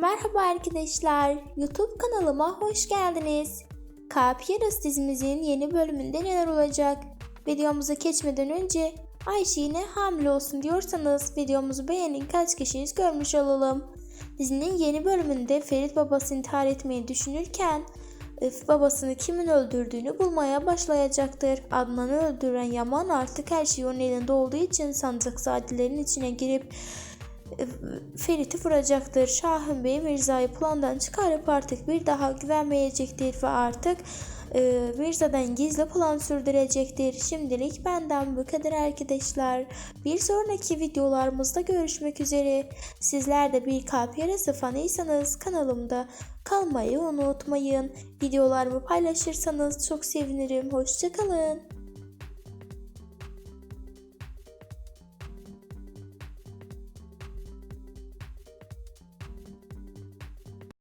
Merhaba arkadaşlar, YouTube kanalıma hoş geldiniz. Kalp Yarası dizimizin yeni bölümünde neler olacak? Videomuza geçmeden önce Ayşe yine hamile olsun diyorsanız videomuzu beğenin kaç kişiyiz görmüş olalım. Dizinin yeni bölümünde Ferit babasını intihar etmeyi düşünürken öf, babasını kimin öldürdüğünü bulmaya başlayacaktır. Adnan'ı öldüren Yaman artık her şey onun elinde olduğu için sancakzadelerin içine girip Ferit'i vuracaktır. Şahin Bey Mirza'yı plandan çıkarıp artık bir daha güvenmeyecektir ve artık e, Mirza'dan gizli plan sürdürecektir. Şimdilik benden bu kadar arkadaşlar. Bir sonraki videolarımızda görüşmek üzere. Sizler de bir kalp yarası fanıysanız kanalımda kalmayı unutmayın. Videolarımı paylaşırsanız çok sevinirim. Hoşçakalın.